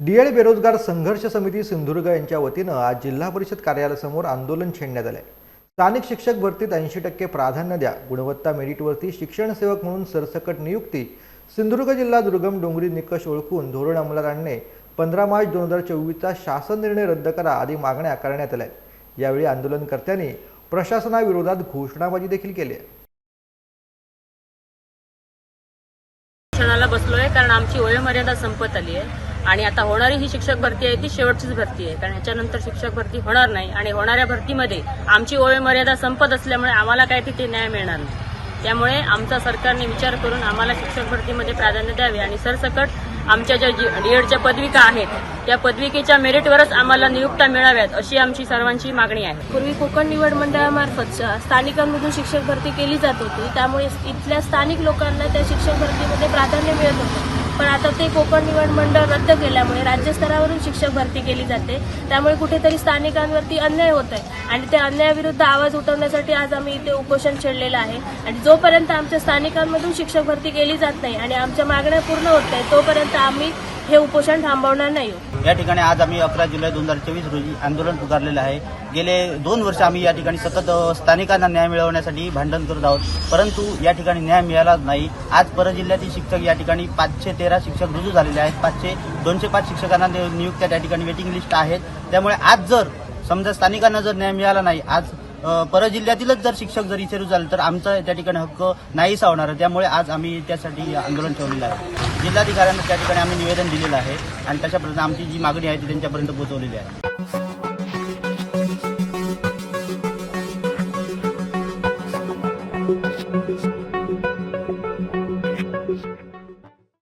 D.Ed बेरोजगार संघर्ष समिती सिंधुदुर्ग यांच्या वतीनं आज जिल्हा परिषद कार्यालयासमोर आंदोलन छेडण्यात आलंय. स्थानिक शिक्षक भरतीत ऐंशी टक्के प्राधान्य द्या. गुणवत्ता मेरिटवरती शिक्षण सेवक म्हणून सरसकट नियुक्ती. सिंधुदुर्ग जिल्हा दुर्गम डोंगरी निकष ओळखून धोरण अंमलात आणणे पंधरा मार्च दोन हजार चोवीसचा शासन निर्णय रद्द करा आदी मागण्या करण्यात आल्या आहेत. यावेळी आंदोलनकर्त्यांनी प्रशासनाविरोधात घोषणाबाजी देखील केली शिक्षणाला बसलोय कारण आमची वयोमर्यादा संपत आली आहे आणि आता होणारी ही शिक्षक भरती आहे ती शेवटचीच भरती आहे. कारण ह्याच्यानंतर शिक्षक भरती होणार नाही आणि होणाऱ्या भरतीमध्ये आमची वयोमर्यादा संपत असल्यामुळे आम्हाला काय तिथे न्याय मिळणार नाही. त्यामुळे आमचा सरकारने विचार करून आम्हाला शिक्षक भरतीमध्ये प्राधान्य द्यावे आणि सरसकट आमच्या ज्या डीएडच्या पदविका आहेत त्या पदविकेच्या मेरिटवरच आम्हाला नियुक्त्या मिळाव्यात अशी आमची सर्वांची मागणी आहे. पूर्वी कोकण निवड मंडळामार्फत स्थानिकांमधून शिक्षक भरती केली जात होती. त्यामुळे इथल्या स्थानिक लोकांना त्या शिक्षक भरतीमध्ये प्राधान्य मिळत होतं. पण आता ते कोकण निवड मंडळ रद्द केल्यामुळे राज्यस्तरावरून शिक्षक भरती केली जाते. त्यामुळे कुठेतरी स्थानिकांवरती अन्याय होत आहे आणि त्या अन्यायाविरुद्ध आवाज उठवण्यासाठी आज आम्ही इथे उपोषण छेडलेलं आहे. आणि जोपर्यंत आमच्या स्थानिकांमधून शिक्षक भरती केली जात नाही आणि आमच्या मागण्या पूर्ण होत नाही तोपर्यंत आम्ही हे उपोषण थांबवणार नाही हो. या ठिकाणी आज आम्ही अकरा जुलै दोन हजार चोवीस रोजी आंदोलन पुकारलेलं आहे. गेले दोन वर्ष आम्ही या ठिकाणी सतत स्थानिकांना न्याय मिळवण्यासाठी भांडण करत आहोत. परंतु या ठिकाणी न्याय मिळालाच नाही. आज परजिल्ह्यातील शिक्षक या ठिकाणी पाचशे तेरा शिक्षक रुजू झालेले आहेत. पाचशे दोनशे पाच शिक्षकांना नियुक्त्या त्या ठिकाणी वेटिंग लिस्ट आहेत. त्यामुळे आज जर समजा स्थानिकांना जर न्याय मिळाला नाही आज परजिल्ह्यातीलच परत जिल्ह्यातीलच जर शिक्षक जर इथे झाले तर आमचा त्या ठिकाणी हक्क नाहीसा होणार त्यामुळे आज आम्ही त्यासाठी आंदोलन ठेवलेलं आहे. जिल्हाधिकाऱ्यांना त्या ठिकाणी आम्ही निवेदन दिलेलं आहे आणि तशापर्यंत आमची जी मागणी आहे ती त्यांच्यापर्यंत पोहोचवलेली आहे.